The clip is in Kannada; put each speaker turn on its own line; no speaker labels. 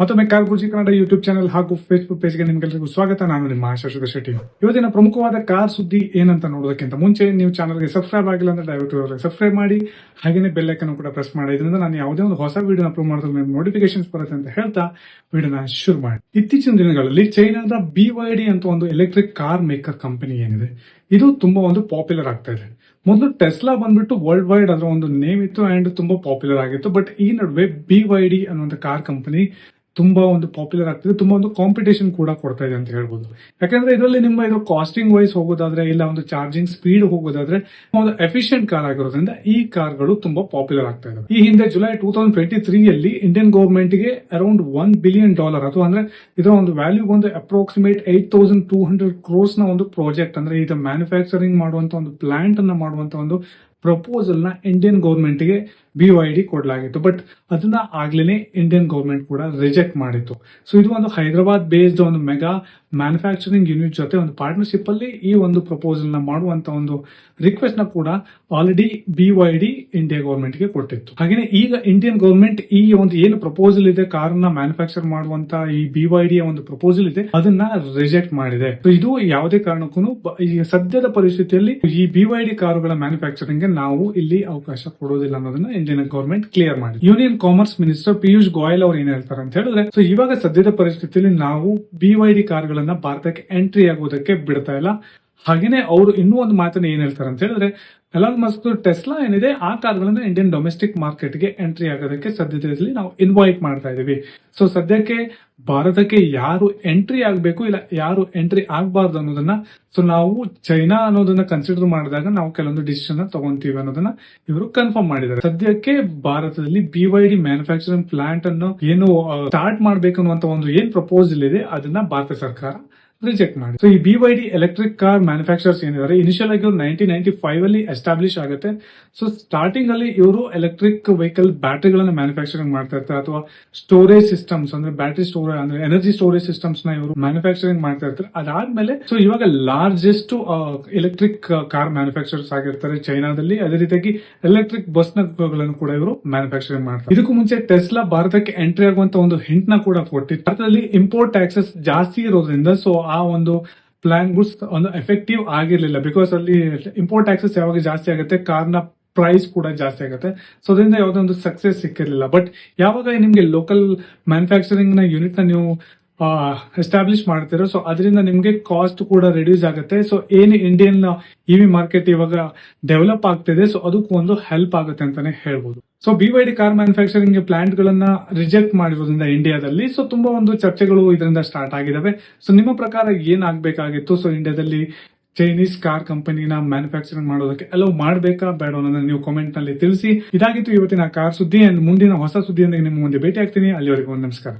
ಮತ್ತೊಮ್ಮೆ car Guruji Kannada YouTube channel ಹಾಗೂ ಫೇಸ್ಬುಕ್ ಪೇಜ್ಗೆ ನಿಮ್ಗೆಲ್ಲರಿಗೂ ಸ್ವಾಗತ. ನಾನು ನಿಮ್ಮ ಶಶಿಧರ್ ಶೆಟ್ಟಿ ಇವತ್ತಿನ ಪ್ರಮುಖವಾದ ಕಾರ್ ಸುದ್ದಿ ಏನಂತ ನೋಡೋದಕ್ಕಿಂತ ಮುಂಚೆ ನೀವು ಚಾನಲ್ಗೆ ಸಬ್ಸ್ಕ್ರೈಬ್ ಆಗಿಲ್ಲ ಅಂದ್ರೆ ದಯವಿಟ್ಟು ಸಬ್ಸ್ಕ್ರೈಬ್ ಮಾಡಿ ಹಾಗೆಯೇ ಬೆಲ್ ಐಕನ್ ಕೂಡ ಪ್ರೆಸ್ ಮಾಡಿ. ಇದರಿಂದ ನಾನು ಯಾವುದೇ ಒಂದು ಹೊಸ ವಿಡಿಯೋ ಅಪ್ಲೋಡ್ ಮಾಡಿದ್ರೆ ನೋಟಿಫಿಕೇಶನ್ಸ್ ಬರುತ್ತೆ ಅಂತ ಹೇಳ್ತಾ ವಿಡಿಯೋನ ಶುರು ಮಾಡಿ. ಇತ್ತೀಚಿನ ದಿನಗಳಲ್ಲಿ ಚೈನಾದ ಬಿ ವೈ ಡಿ ಅಂತ ಒಂದು ಎಲೆಕ್ಟ್ರಿಕ್ ಕಾರ್ ಮೇಕರ್ ಕಂಪನಿ ಏನಿದೆ, ಇದು ತುಂಬಾ ಒಂದು ಪಾಪ್ಯುಲರ್ ಆಗ್ತಾ ಇದೆ. ಮೊದಲು ಟೆಸ್ಲಾ ಬಂದ್ಬಿಟ್ಟು ವರ್ಲ್ಡ್ ವೈಡ್ ಅದರ ಒಂದು ನೇಮ್ ಇತ್ತು ಅಂಡ್ ತುಂಬಾ ಪಾಪ್ಯುಲರ್ ಆಗಿತ್ತು. ಬಟ್ ಈ ನಡುವೆ ಬಿ ವೈ ಡಿ ಅನ್ನುವಂಥ ಕಾರ್ ಕಂಪನಿ ತುಂಬಾ ಒಂದು ಪಾಪ್ಯುಲರ್ ಆಗ್ತಿದೆ, ತುಂಬಾ ಒಂದು ಕಾಂಪಿಟೇಷನ್ ಕೂಡ ಕೊಡ್ತಾ ಇದೆ ಅಂತ ಹೇಳ್ಬೋದು. ಯಾಕಂದ್ರೆ ಇದರಲ್ಲಿ ನಿಮ್ಮ ಇದು ಕಾಸ್ಟಿಂಗ್ ವೈಸ್ ಹೋಗೋದಾದ್ರೆ, ಇಲ್ಲ ಒಂದು ಚಾರ್ಜಿಂಗ್ ಸ್ಪೀಡ್ ಹೋಗೋದಾದ್ರೆ, ಒಂದು ಎಫಿಷಿಯಂಟ್ ಕಾರ್ ಆಗಿರೋದ್ರಿಂದ ಈ ಕಾರ್ಗಳು ತುಂಬಾ ಪಾಪ್ಯುಲರ್ ಆಗ್ತಾ ಇದೆ ಈ ಹಿಂದೆ July two thousand twenty three ಅಲ್ಲಿ ಇಂಡಿಯನ್ ಗವರ್ಮೆಂಟ್ಗೆ ಅರೌಂಡ್ ಒನ್ ಬಿಲಿಯನ್ ಡಾಲರ್ ಅಥವಾ ಅಂದ್ರೆ ಇದರ ಒಂದು ವ್ಯಾಲ್ಯೂ ಒಂದು approximate eight thousand two hundred ಕ್ರೋರ್ಸ್ನ ಒಂದು ಪ್ರಾಜೆಕ್ಟ್ ಅಂದ್ರೆ ಇದು ಮ್ಯಾನುಫ್ಯಾಕ್ಚರಿಂಗ್ ಮಾಡುವಂತ ಒಂದು ಪ್ಲಾಂಟ್ ಅನ್ನ ಮಾಡುವಂತ ಒಂದು ಪ್ರಪೋಸಲ್ನ ಇಂಡಿಯನ್ ಗೌರ್ಮೆಂಟ್ಗೆ ಬಿ ವೈ ಡಿ ಕೊಡಲಾಗಿತ್ತು. ಬಟ್ ಅದನ್ನ ಆಗ್ಲೇನೆ ಇಂಡಿಯನ್ ಗೌರ್ಮೆಂಟ್ ಕೂಡ ರಿಜೆಕ್ಟ್ ಮಾಡಿತ್ತು. ಸೊ ಇದು ಒಂದು ಹೈದರಾಬಾದ್ ಬೇಸ್ಡ್ ಒಂದು ಮೆಗಾ ಮ್ಯಾನುಫ್ಯಾಕ್ಚರಿಂಗ್ ಯೂನಿಟ್ ಜೊತೆ ಒಂದು ಪಾರ್ಟ್ನರ್ಶಿಪ್ ಅಲ್ಲಿ ಈ ಒಂದು ಪ್ರಪೋಸಲ್ನ ಮಾಡುವಂತ ಒಂದು ರಿಕ್ವೆಸ್ಟ್ನ ಕೂಡ already B Y D India ಗೌರ್ಮೆಂಟ್ಗೆ ಕೊಟ್ಟಿತ್ತು. ಹಾಗೆ ಈಗ ಇಂಡಿಯನ್ ಗೌರ್ಮೆಂಟ್ ಈ ಒಂದು ಏನು ಪ್ರಪೋಸಲ್ ಇದೆ, ಕಾರನ್ನ ಮ್ಯಾನುಫ್ಯಾಕ್ಚರ್ ಮಾಡುವಂತ ಈ ಬಿ ವೈ ಡಿ ಒಂದು ಪ್ರಪೋಸಲ್ ಇದೆ, ಅದನ್ನ ರಿಜೆಕ್ಟ್ ಮಾಡಿದೆ. ಇದು ಯಾವುದೇ ಕಾರಣಕ್ಕೂ ಈ ಸದ್ಯದ ಪರಿಸ್ಥಿತಿಯಲ್ಲಿ ಈ ಬಿ ವೈ ಡಿ ಕಾರುಗಳ ಮ್ಯಾನುಫ್ಯಾಕ್ಚರಿಂಗ್ಗೆ ನಾವು ಇಲ್ಲಿ ಅವಕಾಶ ಕೊಡೋದಿಲ್ಲ ಅನ್ನೋದನ್ನ ಇಂಡಿಯನ್ ಗವರ್ಮೆಂಟ್ ಕ್ಲಿಯರ್ ಮಾಡಿ union commerce minister Piyush Goyal ಅವ್ರು ಏನ್ ಹೇಳ್ತಾರೆ ಅಂತ ಹೇಳಿದ್ರೆ ಸೊ ಇವಾಗ ಸದ್ಯದ ಪರಿಸ್ಥಿತಿಯಲ್ಲಿ ನಾವು ಬಿ ವೈ ಡಿ ಕಾರ್ಗಳನ್ನ ಭಾರತಕ್ಕೆ ಎಂಟ್ರಿ ಆಗೋದಕ್ಕೆ ಬಿಡ್ತಾ ಇಲ್ಲ. ಹಾಗೇನೆ ಅವರು ಇನ್ನೂ ಒಂದು ಮಾತನ್ನ ಏನ್ ಹೇಳ್ತಾರೆ ಅಂತ ಹೇಳಿದ್ರೆ ಎಲಾನ್ ಮಸ್ಕ್ ಟೆಸ್ಲಾ ಏನಿದೆ, ಆ ಕಾರ್ಗಳನ್ನ ಇಂಡಿಯನ್ ಡೊಮೆಸ್ಟಿಕ್ ಮಾರ್ಕೆಟ್ಗೆ ಎಂಟ್ರಿ ಆಗೋದಕ್ಕೆ ಸದ್ಯದಲ್ಲಿ ನಾವು ಇನ್ವೈಟ್ ಮಾಡ್ತಾ ಇದೀವಿ. ಸೊ ಸದ್ಯಕ್ಕೆ ಭಾರತಕ್ಕೆ ಯಾರು ಎಂಟ್ರಿ ಆಗಬೇಕು ಇಲ್ಲ ಯಾರು ಎಂಟ್ರಿ ಆಗಬಾರ್ದು ಅನ್ನೋದನ್ನ ಸೊ ನಾವು ಚೈನಾ ಅನ್ನೋದನ್ನ ಕನ್ಸಿಡರ್ ಮಾಡಿದಾಗ ನಾವು ಕೆಲವೊಂದು ಡಿಸಿಷನ್ ತಗೊಂತೀವಿ ಅನ್ನೋದನ್ನ ಇವರು ಕನ್ಫರ್ಮ್ ಮಾಡಿದ್ದಾರೆ. ಸದ್ಯಕ್ಕೆ ಭಾರತದಲ್ಲಿ B Y D manufacturing plant ಅನ್ನು ಏನು ಸ್ಟಾರ್ಟ್ ಮಾಡ್ಬೇಕು ಅನ್ನುವಂತ ಒಂದು ಏನ್ ಪ್ರಪೋಸಲ್ ಇದೆ, ಅದನ್ನ ಭಾರತ ಸರ್ಕಾರ ರಿಜೆಕ್ಟ್ ಮಾಡಿ. ಸೊ ಈ B Y D electric car manufacturers ಏನಿದ್ದಾರೆ ಇನಿಷಿಯಲ್ ಆಗಿ ಇವರು ನೈನ್ಟೀನ್ ನೈನ್ಟಿ ಫೈವ್ ಅಲ್ಲಿ ಎಸ್ಟಾಬ್ಲಿಷ್ ಆಗುತ್ತೆ. ಸೊ ಸ್ಟಾರ್ಟಿಂಗ್ ಅಲ್ಲಿ ಇವರು ಎಲೆಕ್ಟ್ರಿಕ್ ವೆಹಿಕಲ್ ಬ್ಯಾಟ್ರಿಗಳನ್ನ ಮ್ಯಾನುಫ್ಯಾಕ್ಚರಿಂಗ್ ಮಾಡ್ತಾ ಇರ್ತಾರೆ, ಅಥವಾ ಸ್ಟೋರೇಜ್ ಸಿಸ್ಟಮ್ಸ್ ಅಂದ್ರೆ ಬ್ಯಾಟ್ರಿ ಸ್ಟೋರೇಜ್ ಅಂದ್ರೆ ಎನರ್ಜಿ ಸ್ಟೋರೇಜ್ ಸಿಸ್ಟಮ್ಸ್ನ ಇವರು ಮ್ಯಾನುಫ್ಯಾಕ್ಚರಿಂಗ್ ಮಾಡ್ತಾ ಇರ್ತಾರೆ. ಅದಾದ್ಮೇಲೆ ಸೊ ಇವಾಗ ಲಾರ್ಜೆಸ್ಟ್ ಎಲೆಕ್ಟ್ರಿಕ್ ಕಾರ್ ಮ್ಯಾನುಫ್ಯಾಕ್ಚರ್ಸ್ ಆಗಿರ್ತಾರೆ ಚೈನಾದಲ್ಲಿ. ಅದೇ ರೀತಿಯಾಗಿ ಎಲೆಕ್ಟ್ರಿಕ್ ಬಸ್ಗಳನ್ನು ಕೂಡ ಇವರು ಮ್ಯಾನುಫ್ಯಾಕ್ಚರಿಂಗ್ ಮಾಡ್ತಾರೆ. ಇದಕ್ಕೂ ಮುಂಚೆ ಟೆಸ್ಲಾ ಭಾರತಕ್ಕೆ ಎಂಟ್ರಿ ಆಗುವಂತ ಒಂದು ಹಿಂಟ್ನ ಕೂಡ ಕೊಟ್ಟಿತ್ತು. ಭಾರತದಲ್ಲಿ ಇಂಪೋರ್ಟ್ ಟ್ಯಾಕ್ಸಸ್ ಜಾಸ್ತಿ ಇರೋದ್ರಿಂದ ಸೊ ಆ ಒಂದು ಪ್ಲಾನ್ ಗುಡ್ಸ್ ಒಂದು ಎಫೆಕ್ಟಿವ್ ಆಗಿರ್ಲಿಲ್ಲ. ಬಿಕಾಸ್ ಅಲ್ಲಿ ಇಂಪೋರ್ಟ್ ಟ್ಯಾಕ್ಸಸ್ ಯಾವಾಗ ಜಾಸ್ತಿ ಆಗುತ್ತೆ, ಕಾರ್ನ ಪ್ರೈಸ್ ಕೂಡ ಜಾಸ್ತಿ ಆಗುತ್ತೆ. ಸೊ ಅದರಿಂದ ಯಾವುದೇ ಒಂದು ಸಕ್ಸಸ್ ಸಿಕ್ಕಿರಲಿಲ್ಲ. ಬಟ್ ಯಾವಾಗ ನಿಮಗೆ ಲೋಕಲ್ ಮ್ಯಾನುಫ್ಯಾಕ್ಚರಿಂಗ್ನ ಯೂನಿಟ್ನ ನೀವು ಎಸ್ಟಾಬ್ಲಿಷ್ ಮಾಡ್ತೀರೋ ಸೊ ಅದರಿಂದ ನಿಮಗೆ ಕಾಸ್ಟ್ ಕೂಡ ರಿಡ್ಯೂಸ್ ಆಗುತ್ತೆ. ಸೊ ಏನು ಇಂಡಿಯನ್ ಇ ವಿ ಮಾರ್ಕೆಟ್ ಇವಾಗ ಡೆವಲಪ್ ಆಗ್ತಿದೆ ಸೊ ಅದಕ್ಕೂ ಒಂದು ಹೆಲ್ಪ್ ಆಗುತ್ತೆ ಅಂತಾನೆ ಹೇಳ್ಬೋದು. So B Y D car manufacturing plant ಗಳನ್ನ ರಿಜೆಕ್ಟ್ ಮಾಡಿರೋದ್ರಿಂದ ಇಂಡಿಯಾದಲ್ಲಿ ಸೊ ತುಂಬಾ ಒಂದು ಚರ್ಚೆಗಳು ಇದರಿಂದ ಸ್ಟಾರ್ಟ್ ಆಗಿದಾವೆ. ಸೊ ನಿಮ್ಮ ಪ್ರಕಾರ ಏನಾಗಬೇಕಾಗಿತ್ತು ಸೊ ಇಂಡಿಯಾದಲ್ಲಿ ಚೈನೀಸ್ ಕಾರ್ ಕಂಪನಿನ ಮ್ಯಾನುಫ್ಯಾಕ್ಚರಿಂಗ್ ಮಾಡೋದಕ್ಕೆ ಅಲೋ ಮಾಡಬೇಕಾ? ಬೇಡ ಅನ್ನೋದನ್ನ ನೀವು ಕಾಮೆಂಟ್ನಲ್ಲಿ ತಿಳಿಸಿ. ಇದಾಗಿತ್ತು ಇವತ್ತಿನ ಕಾರ್ ಸುದ್ದಿ ಅಂಡ್ ಮುಂದಿನ ಹೊಸ ಸುದ್ದಿಯೊಂದಿಗೆ ನಿಮ್ಮ ಮುಂದೆ ಭೇಟಿ ಆಗ್ತೀನಿ ಅಲ್ಲಿವರೆಗೂ ನಮಸ್ಕಾರ.